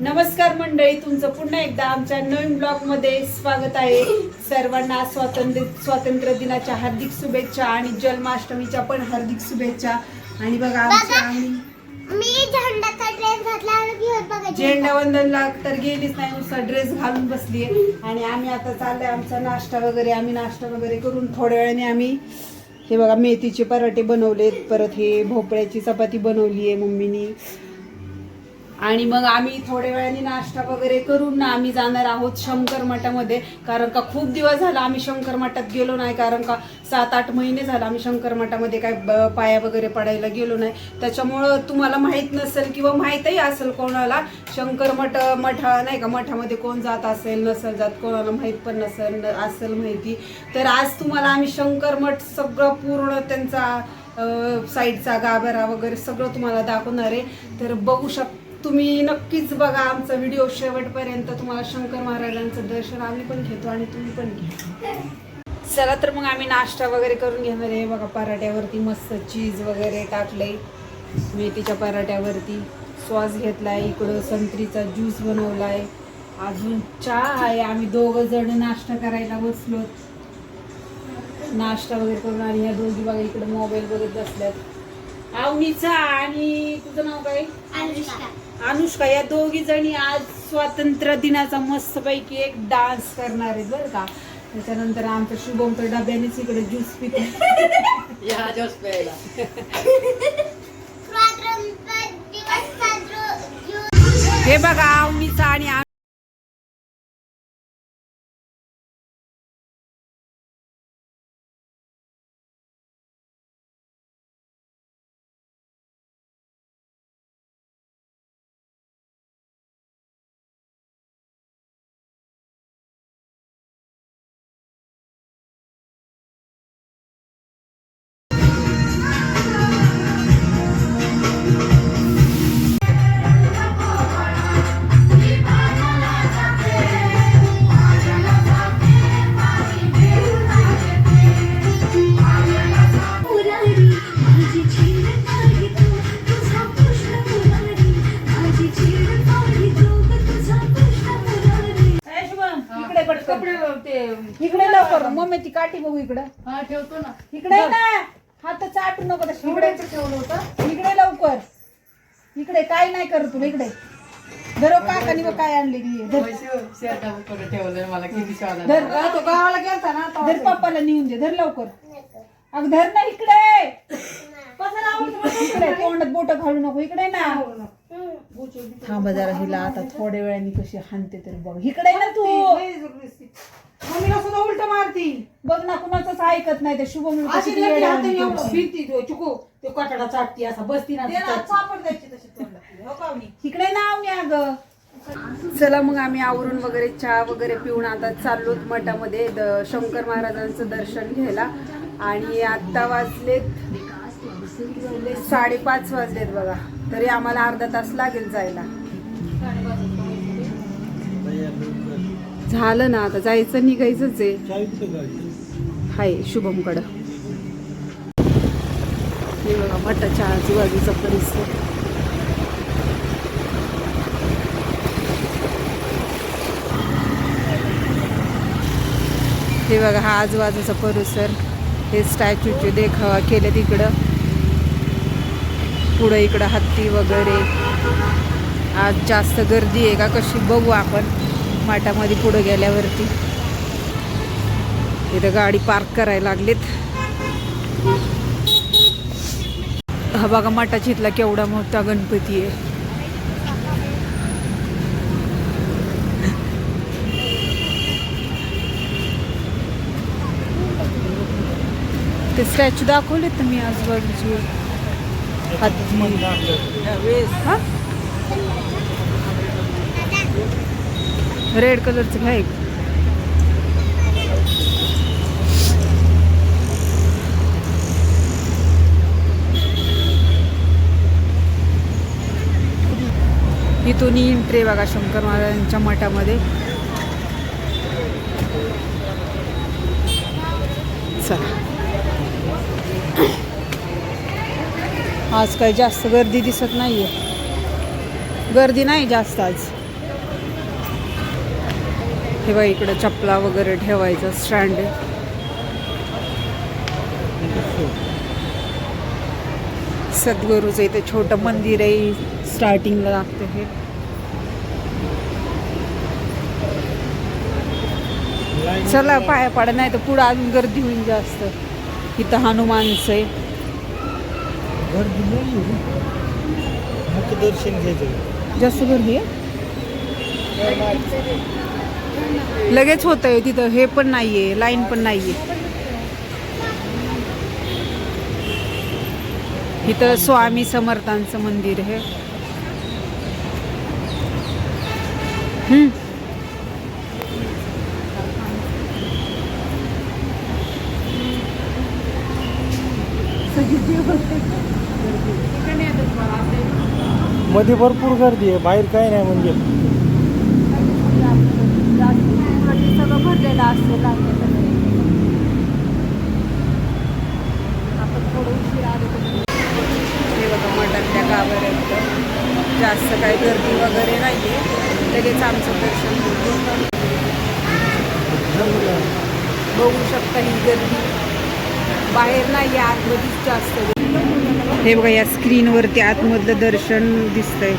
नमस्कार मंडळी तुमचं पुन्हा एकदा आमच्या नवीन ब्लॉगमध्ये स्वागत आहे. सर्वांना स्वातंत्र्य स्वातंत्र्य दिनाच्या हार्दिक शुभेच्छा आणि जन्माष्टमीच्या पण हार्दिक शुभेच्छा. आणि बघा आमच्या आम्ही मी झेंडाचा ड्रेस घातला आणि घेऊन बघा झेंडा. वंदनला तर गेलीच नाही नुसता ड्रेस घालून बसलीये. आणि आम्ही आता चाललोय आमचा नाश्ता वगैरे. आम्ही नाश्ता वगैरे करून थोड्या वेळाने आम्ही हे बघा मेथीचे पराठे बनवलेत. परत हे भोपळ्याची चपाती बनवली आहे मम्मीनी. आणि मग आम्ही थोड्या वेळाने नाश्ता वगैरे करून ना आम्ही जाणार आहोत शंकर मठामध्ये. कारण का खूप दिवस झाला आम्ही शंकर मठात गेलो नाही. कारण का सात आठ महिने झाला आम्ही शंकर मठामध्ये काय ब- पाया वगैरे पडायला गेलो नाही. त्याच्यामुळं तुम्हाला माहीत नसेल किंवा माहीतही असेल कोणाला शंकर मठ मठा नाही का मठामध्ये कोण जात असेल नसेल जात कोणाला माहीत पण नसेल न- असेल माहिती. तर आज तुम्हाला आम्ही शंकर मठ सगळं पूर्ण त्यांचा साईडचा गाभारा वगैरे सगळं तुम्हाला दाखवणार आहे. तर बघू शक तुम्ही नक्कीच बघा आमचा व्हिडिओ शेवटपर्यंत. तुम्हाला शंकर महाराजांचं दर्शन आम्ही पण घेतो आणि तुम्ही पण घ्या. चला तर मग आम्ही नाश्ता वगैरे करून घेणार आहे. बघा पराठ्यावरती मस्त चीज वगैरे टाकले मेथीच्या पराठ्यावरती सॉस घेतलाय. इकडं संत्रीचा ज्यूस बनवलाय. अजून चहा आहे. आम्ही दोघं जण नाश्ता करायला बसलो. नाश्ता वगैरे करून आणि ह्या दोघी बघा इकडे मोबाईल बघत बसल्यात. अवनीचा आणि तुझं नाव काय? अनुष्का या दोघी जणी आज स्वातंत्र्य दिनाचा मस्तपैकी एक डान्स करणार आहेत बरं का. त्याच्यानंतर आमचं शुभम तर डब्यानेच इकडे ज्यूस पितो या जोस प्यायला. हे बघा अवनीचा आणि इकडे पटकन. इकडे लवकर मम्मी ती काठी बघू इकडं. हा ठेवतो ना. इकडे ये ना हात चाटू नको तशी. इकडे ठेवलं होतं. इकडे लवकर. इकडे काय नाही करत तुला इकडे. धरो काकानी बघ काय आणलेली धर. ठेवलंय मला किती धर. तो गावाला गेलता ना धर पप्पाला नेऊन दे धर लवकर. अग धर ना इकडे. इकडे? तोंडात बोट घालू नको इकडे ना. थांब जरा हिला आता थोड्या वेळाने कशी हानते तरी बघ. इकडे ना तू. मम्मीला सुद्धा उलट मारती. बघ ना कुणाचंच ऐकत नाही ते शुभम अशी लेकरी हाताने एवढं भिंती तो चुकू. ते कटाडा चाटती असा बसती ना चापड द्यायची तशी तोंडात. हो? इकडे नाव मी अगं. चला मग आम्ही आवरून वगैरे चहा वगैरे पिऊन आता चाललो मठामध्ये द- शंकर महाराजांचं दर्शन घ्यायला. आणि आत्ता वाजलेत साडेपाच वाजलेत बघा. तरी आम्हाला अर्धा तास लागेल जायला. झालं ना आता जायचं निघायचंच आहे. हाय शुभमकडं. हे बघा मठाच्या आजूबाजूचा परिसर. हे बघा हा आजूबाजूचा परिसर. हे स्टॅच्यूचे देखावा केले तिकडं पुढं इकडं हत्ती वगैरे. आज जास्त गर्दी आहे का कशी बघू आपण. माटामध्ये पुढं गेल्यावरती. इथं गाडी पार्क करायला लागलीत. हा बघा मठाची इथला केवढा मोठा गणपती आहे. ते स्टॅच्यू दाखवले तुम्ही आजूबाजूचे हत्ती हां रेड कलरचं घ्या इथून इंट्रे बघा शंकर महाराजांच्या मठामध्ये. चला. आज काही जास्त गर्दी दिसत नाही आहे गर्दी नाही जास्त आज. हे बघा इकडं चपला वगैरे ठेवायचं स्टँड सद्गुरूचं इथे छोटं मंदिर आहे स्टार्टिंगला लागतं हे. चला पाया पाडा नाही तर पुढं अजून गर्दी होईल जास्त. इथं हनुमानचं आहे. गर्दी नाही मुख्य दर्शन घ्यायचं जास्त गर्दी आहे? लगेच होत आहे तिथं. हे पण नाहीये लाईन पण नाहीये. इथं स्वामी समर्थांचं मंदिर आहे. मध्ये भरपूर गर्दी आहे बाहेर काय नाही म्हणजे. सगळं भरलेलं असतं आपण थोडं उशीर आलो हे बघा मठातल्या गाभाऱ्यात जास्त काही गर्दी वगैरे नाही आहे लगेच आमचं दर्शन होतं बघू शकता ही गर्दी. बाहेर नाही आतमध्येच जास्त. हे बघा या स्क्रीनवरती आतमधलं दर्शन दिसतंय.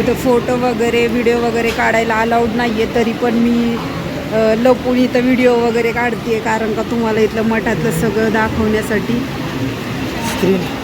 इथं फोटो वगैरे व्हिडिओ वगैरे काढायला अलाउड नाही आहे तरी पण मी लपून इथं व्हिडिओ वगैरे काढते कारण का तुम्हाला इथलं मठातलं सगळं दाखवण्यासाठी. स्क्रीन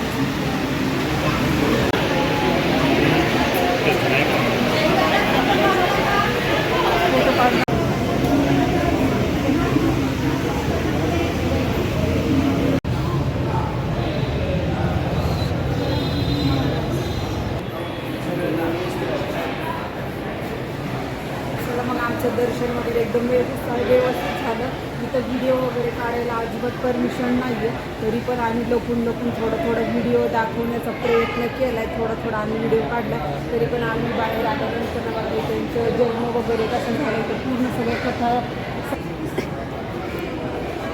चला मग आमचं दर्शन वगैरे एकदम व्यवस्थित व्यवस्थित झालं इथं व्हिडिओ वगैरे काढायला अजिबात परमिशन नाही आहे तरी पण आम्ही लपून लपून थोडं थोडं व्हिडिओ दाखवण्याचा प्रयत्न केला आहे थोडा थोडा आम्ही व्हिडिओ काढला. तरी पण आम्ही बाहेर आल्यानंतर बघा त्यांचं जन्म वगैरे कसं झालं तर पूर्ण सगळं कथा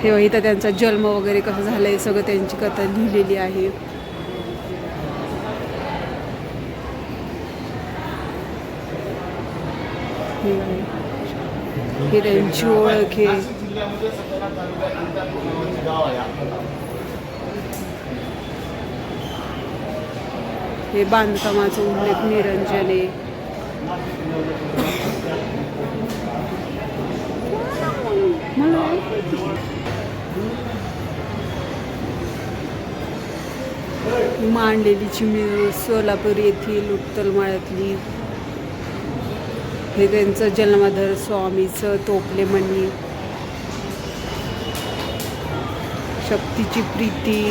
हे इथं त्यांचा जन्म वगैरे कसं झालं आहे सगळं त्यांची कथा लिहिलेली आहे. हे त्यांची ओळख आहे. हे बांधकामाचा उल्लेख निरंजने. आहे मांडलेली चिमणी सोलापूर येथील उत्तलमाळ्यातली हे त्यांचं जन्मधर स्वामीचं तोपले म्हणणी शक्तीची प्रीती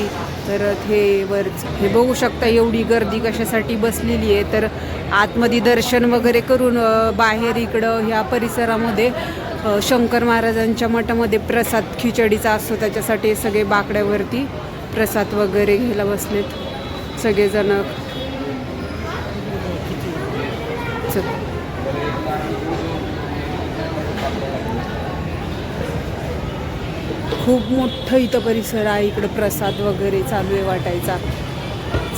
परत हे वरच हे बघू शकता एवढी गर्दी कशासाठी बसलेली आहे. तर आतमध्ये दर्शन वगैरे करून बाहेर इकडं ह्या परिसरामध्ये शंकर महाराजांच्या मठामध्ये प्रसाद खिचडीचा असतो. त्याच्यासाठी सगळे बाकड्यावरती प्रसाद वगैरे घ्यायला बसलेत. सगळेजण खूप मोठं इथं परिसर आहे. इकडं प्रसाद वगैरे चालू आहे वाटायचा.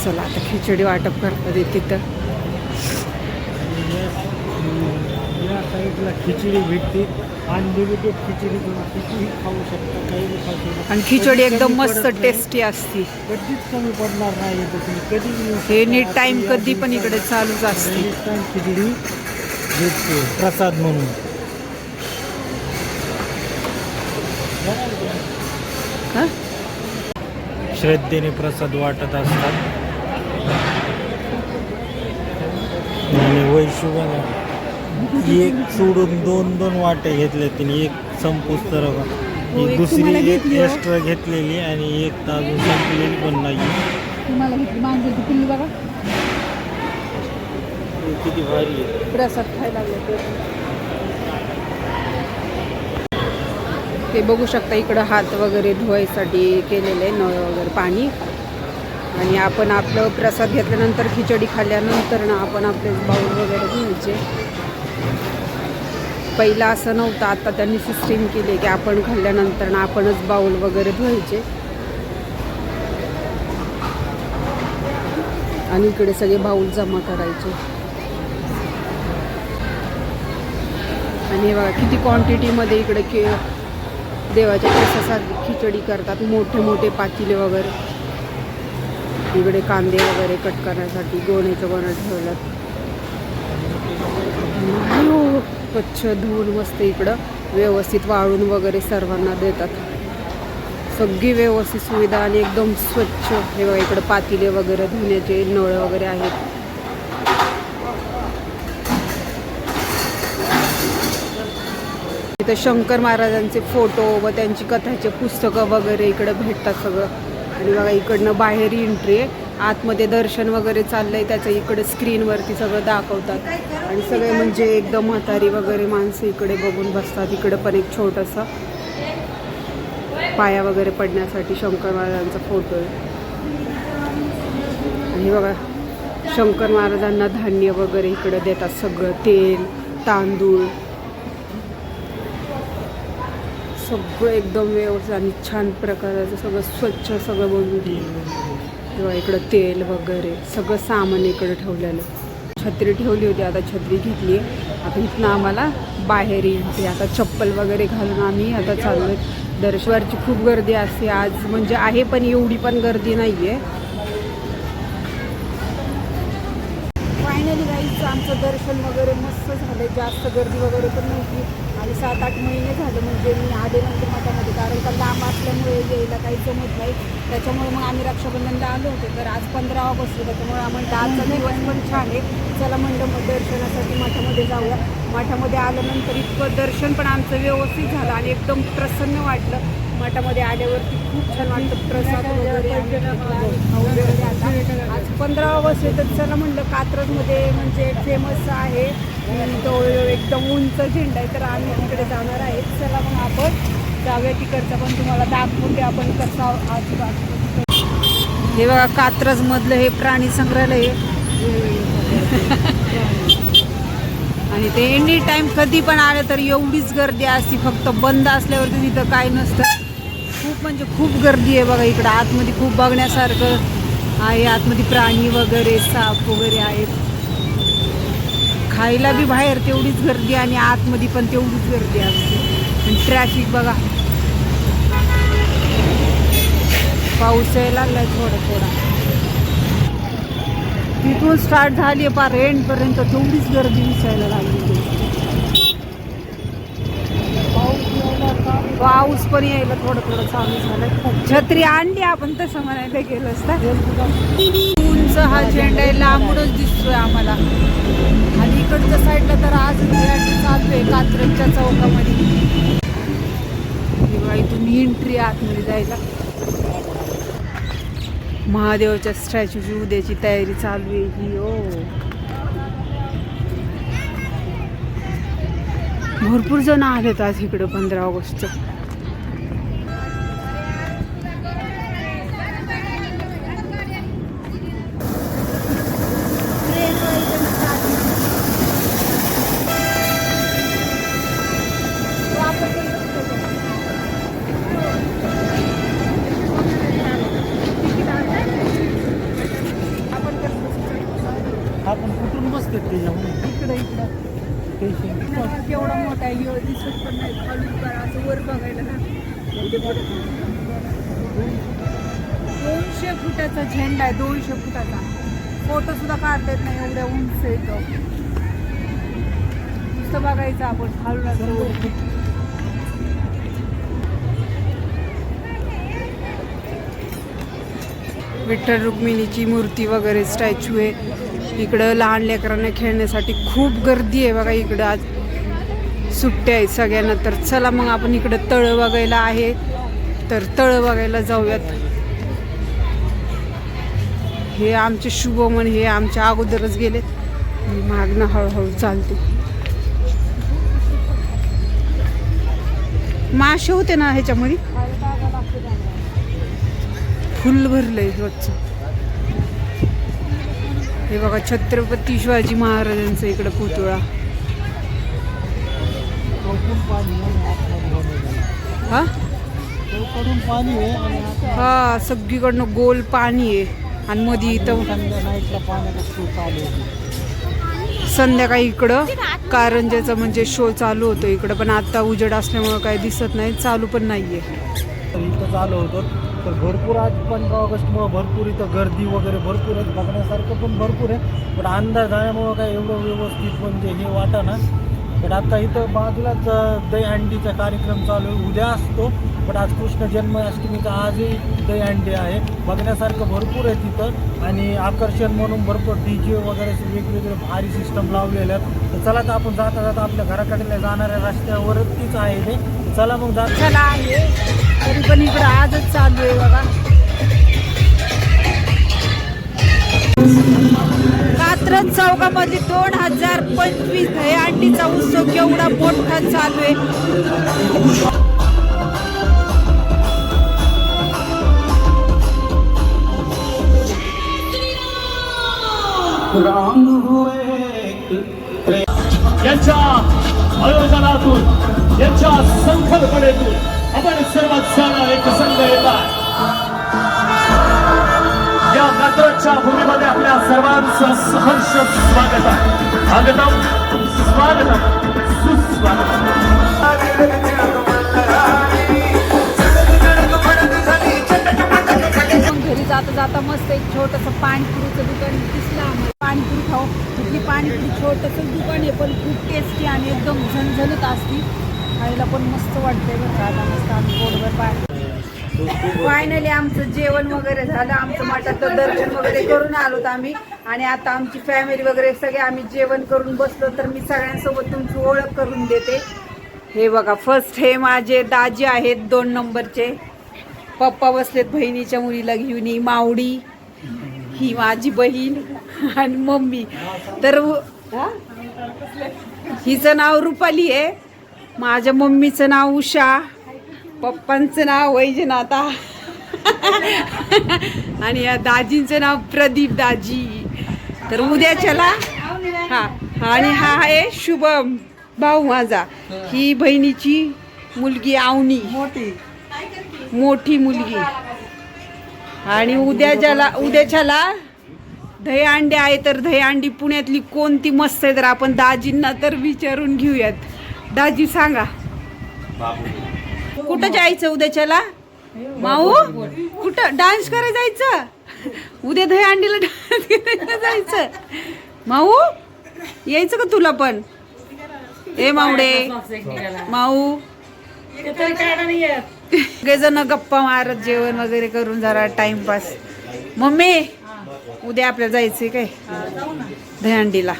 चला आता खिचडी वाटप करतात तिथं या साईडला खिचडी भेटते. अनलिमिटेड खिचडी तुम्ही कितीही खाऊ शकता काही खाऊ आणि खिचडी एकदम मस्त. टेस्टी असती. कधीच कमी पडणार नाही इथं तुम्ही. कधी हे. नीट रात्री कधी पण इकडे चालूच असते. खिचडी भेटते. प्रसाद म्हणून. हा? श्रद्धेने प्रसाद वाटत असतात. आणि वैशू बघा एक सोडून दोन दोन वाटे घेतले तिने एक संपूस तर हो, दुसरी एक घेतली हो. एक्स्ट्रा घेतलेली आणि एक अजून संपलेली पण नाही किती भारी प्रसाद खायला ते बघू शकता इकडं हात वगैरे धुवायसाठी केलेले नळ वगैरे पाणी. आणि आपण आपलं प्रसाद घेतल्यानंतर खिचडी खाल्ल्यानंतर ना आपण आपले बाऊल वगैरे घ्यायचे. पहिला असं नव्हतं आता त्यांनी सिस्टीम केली की आपण खाल्ल्यानंतर ना आपणच बाऊल वगैरे धुवायचे. आणि इकडे सगळे बाऊल जमा करायचे. आणि बघा किती क्वांटिटीमध्ये इकडे के देवाच्या प्रसासात खिचडी करतात मोठे मोठे पातीले वगैरे. इकडे कांदे वगैरे कट करण्यासाठी गोण्याचं गोणं ठेवलं. स्वच्छ धुवून मस्त इकडं व्यवस्थित वाळून वगैरे सर्वांना देतात. सगळी व्यवस्थित सुविधा आणि एकदम स्वच्छ. हे बघा इकडं पातिले वगैरे धुण्याचे नळ वगैरे आहेत. इथं शंकर महाराजांचे फोटो व त्यांची कथाचे पुस्तकं वगैरे इकडं भेटतात सगळं. आणि बघा इकडनं बाहेर एंट्री आहे. आतमध्ये दर्शन वगैरे चाललंय त्याचं इकडे स्क्रीनवरती सगळं दाखवतात. आणि सगळे म्हणजे एकदम म्हातारी वगैरे माणसं इकडे बघून बसतात. इकडे पण एक छोटंसं पाया वगैरे पडण्यासाठी शंकर महाराजांचा फोटो आहे. आणि बघा शंकर महाराजांना धान्य वगैरे इकडं देतात सगळं. तेल तांदूळ सगळं एकदम व्यवस्थित आणि छान प्रकाराचं सगळं स्वच्छ सगळं बनवून किंवा इकडं तेल वगैरे सगळं सामान इकडं ठेवलेलं. छत्री ठेवली होती आता छत्री घेतली आहे. आता इथनं आम्हाला बाहेर येते आता चप्पल वगैरे घालून आम्ही आता चाललो दर्शवारची खूप गर्दी असते. आज म्हणजे आहे पण एवढी पण गर्दी नाही आहे फायनली गाईचं आमचं दर्शन वगैरे मस्त झालं जास्त गर्दी वगैरे पण नव्हती आणि सात आठ महिने झालं म्हणजे मी आले नव्हते मठामध्ये कारण का लांब असल्यामुळे यायला काही जमत नाही. त्याच्यामुळे मग आम्ही रक्षाबंधनला आलो होतो. तर आज पंधरा ऑगस्ट आहे, त्यामुळे आम्हाला आजचा दिवस पण छान आहे. चला म्हणलं मग दर्शनासाठी मठामध्ये जाऊया. मठामध्ये आल्यानंतर इतकं दर्शन पण आमचं व्यवस्थित झालं आणि एकदम प्रसन्न वाटलं. मठामध्ये आल्यावरती खूप छान वाटतं. प्रसाद वगैरे वगैरे आता आज पंधरा ऑगस्ट आहे. तर चला म्हणलं कात्रजमध्ये म्हणजे फेमस आहे. तो एकदम उंच झेंडा आहे तर आम्ही तिकडे जाणार आहे. चला मग आपण जाऊया तिकडचा पण तुम्हाला दाखवून आपण कसा आजूबाजू हे बघा कात्रज मधलं हे प्राणी संग्रहालय आणि ते एनी टाइम कधी पण आलं तर एवढीच गर्दी असती फक्त बंद असल्यावरती तिथं काय नसतं. खूप म्हणजे खूप गर्दी आहे बघा इकडं. आतमध्ये खूप बघण्यासारखं आहे. आतमध्ये प्राणी वगैरे साप वगैरे आहेत. खायला बी बाहेर तेवढीच गर्दी आणि आतमध्ये पण तेवढीच गर्दी असते. आणि ट्रॅफिक बघा. पाऊस यायला लागलाय थोडा थोडा तिथून स्टार्ट झाली आहे पार एंडपर्यंत तेवढीच गर्दी दिसायला लागली. पाऊस पण यायला थोडं थोडं चालू झालं. छत्री आणली आपण तसं म्हणायला गेलो असतं. उंच हा झेंडा आहे लांबूनच दिसतोय आम्हाला. आणि इकडच्या साईडला तर आज चालू आहे कात्रजच्या चौकामध्ये. किंवा इथून एंट्री आतमध्ये जायला. महादेवाच्या स्टॅच्यूची उद्याची तयारी चालू आहे ही ओ भरपूर जण आलेत आज इकडं पंधरा ऑगस्टचं. आपण कुठून बसते जाऊन? इकडे इकडं. केवढा मोठा आहे ह्यो दिसत पण नाही. खालून करा असं वर बघायला ना. दोनशे फुटाचा झेंडा आहे दोनशे फुटाचा. फोटो सुद्धा काढता येत नाही एवढ्या उंच आहे तो. नुसतं बघायचं आपण खालून असं वर. विठ्ठल रुक्मिणीची मूर्ती वगैरे स्टॅच्यू आहे. इकडं लहान लेकरांना खेळण्यासाठी खूप गर्दी आहे बघा इकडं. आज सुट्ट्या आहेत सगळ्यांना. तर चला मग आपण इकडं तळं बघायला आहे. तर तळं बघायला जाऊयात. हे आमचे शुभमन हे आमच्या अगोदरच गेले मागणं हळूहळू चालते. मासे होते ना ह्याच्यामध्ये? फुल भरलंय रोजचं. हे बघा छत्रपती शिवाजी महाराजांचं इकडं पुतळा. हा? हा सगळीकडनं गोल पाणी आहे. आणि मध्ये इथं संध्याकाळी इकडं कारंजाचं म्हणजे शो चालू होतो. इकडं पण आता उजेड असल्यामुळं काही दिसत नाही चालू पण नाहीये. आहे चालू होतं. तर भरपूर आज पंधरा ऑगस्टमुळं भरपूर इथं गर्दी वगैरे भरपूर आहेत. बघण्यासारखं पण भरपूर आहे. पण अंधार जाण्यामुळं काय एवढं व्यवस्थित म्हणजे हे वाटा ना पण आता इथं बाजूलाच दही दहीहंडीचा कार्यक्रम चालू आहे. उद्या असतो पण आज कृष्ण जन्माष्टमीचा आजही दहीहंडी आहे. बघण्यासारखं भरपूर आहे तिथं आणि आकर्षण म्हणून भरपूर डी जे वगैरे असे वेगवेगळे भारी सिस्टम लावलेले आहेत. तर चला तर आपण जाता जाता आपल्या घराकडे जाणाऱ्या रस्त्यावरतीच आहे ते. चला मग जात. चला आहे. तरी पण इकडं आजच चालू आहे बघा. कात्रज चौकामध्ये दोन हजार पंचवीस दहीहंडीचा उत्सव केवढा मोठा चालू आहे. यांच्या आयोजनातून यांच्या संकल्पनेतून आपण सर्वात सारा एक संघ येतात या कात्रजच्या भूमीमध्ये आपल्या सर्वांचं सहर्ष स्वागत आहे. स्वागतम. स्वागतम. सुस्वागतम. घरी जाता जाता मस्त एक छोटंसं पाणीपुरीचं दुकान दिसलं आम्हाला. पाणीपुरी खाऊ. तिथली पाणीपुरी छोटंसं दुकान आहे पण खूप टेस्टी आणि एकदम झणझणत असती. खायला पण मस्त वाटतंय बरं का. आता मस्त आम्ही पोटभर पाणी फायनली आमचं जेवण वगैरे झालं. आमचं मठाचं दर्शन वगैरे करून आलोत आम्ही. आणि आता आमची फॅमिली वगैरे सगळे आम्ही जेवण करून बसलो तर मी सगळ्यांसोबत तुमची ओळख करून देते. हे बघा फर्स्ट हे माझे दाजी आहेत दोन नंबरचे. पप्पा बसलेत बहिणीच्या मुलीला घेऊन ही मावडी ही माझी बहीण आणि मम्मी. तर हिचं नाव रुपाली आहे. माझ्या मम्मीचं नाव उषा. पप्पांचं नाव वैजनाथा. आणि या दाजींचं नाव प्रदीप दाजी. तर उद्याच्याला हा आणि हा आहे शुभम भाऊ माझा. ही बहिणीची मुलगी आवनी. मोठी. मोठी मुलगी. आणि उद्या ज्याला उद्याच्याला दहीहंडी आहे तर दहीहंडी पुण्यातली कोणती मस्त आहे तर आपण दाजींना तर विचारून घेऊयात. दाजी सांगा. कुठं जायचं उद्याच्याला? माऊ कुठं? डान्स करायला जायचं? उद्या दहीहंडीला डान्स करायला जायचं. माऊ यायचं का तुला पण? ए मावडे. माऊ. जण गप्पा मारत जेवण वगैरे करून जरा टाइमपास मम्मी उद्या आपल्याला जायचंय काय? दहीहंडीला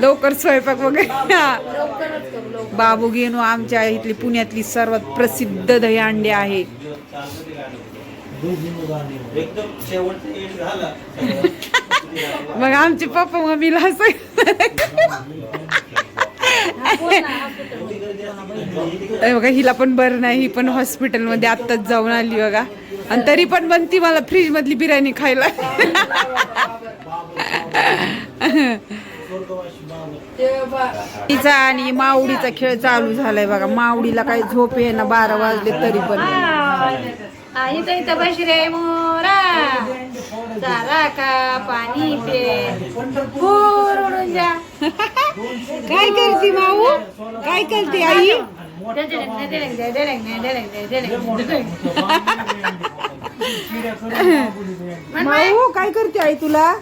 लवकर स्वयंपाक वगैरे. बाबू गेनो आमच्या इथली पुण्यातली सर्वात प्रसिद्ध दहीहंडी आहे. मग आमचे पप्पा मम्मीला बघा हिला पण बरं नाही ही पण हॉस्पिटलमध्ये आत्ताच जाऊन आली बघा. आणि तरी पण म्हणती मला फ्रीज मधली बिर्याणी खायला. तिचा आणि मावडीचा खेळ चालू झालाय बघा. मावडीला काही झोप आहे ना बारा वाजले तरी पण. बस रे मोरा. चारा का पाणी पे. पूर उडून जा. काय करते माऊ? काय करते आई? माऊ काय करते आई तुला?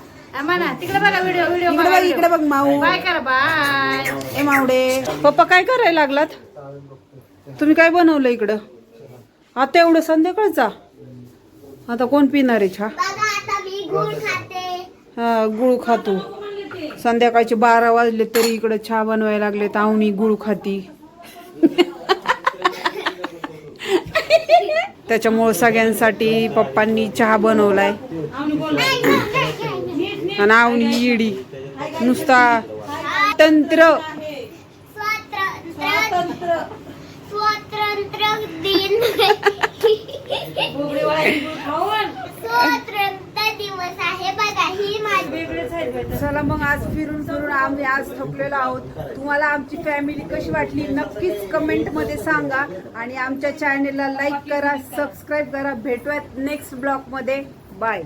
म्हणा तिकडे बघा व्हिडिओ व्हिडिओ इकडे बघ इकडे बघ माऊ. बाय करा बाय. ए मावडे पप्पा काय करायला लागलात? तुम्ही काय बनवलं इकडं? आता एवढं संध्याकाळचा आता कोण पिणार आहे चहा? बघा आता मी गुळ खाते. हा गुळ खातो. संध्याकाळचे बारा वाजले तरी इकडं चहा बनवायला लागले तावणी गुळ खाती. त्याच्यामुळं सगळ्यांसाठी पप्पांनी चहा बनवलाय. आणि आवणी इडी नुसता तंत्र. स्वातंत्र्य दिन स्वातंत्र्य दिवस आहे बघा ही माझी चला मग आज फिरून फिरून आम्ही आज थकलेलो आहोत. तुम्हाला आमची फॅमिली कशी वाटली नक्कीच कमेंटमध्ये सांगा. आणि आमच्या चॅनेलला लाईक करा सबस्क्राईब करा. भेटूयात नेक्स्ट ब्लॉगमध्ये. बाय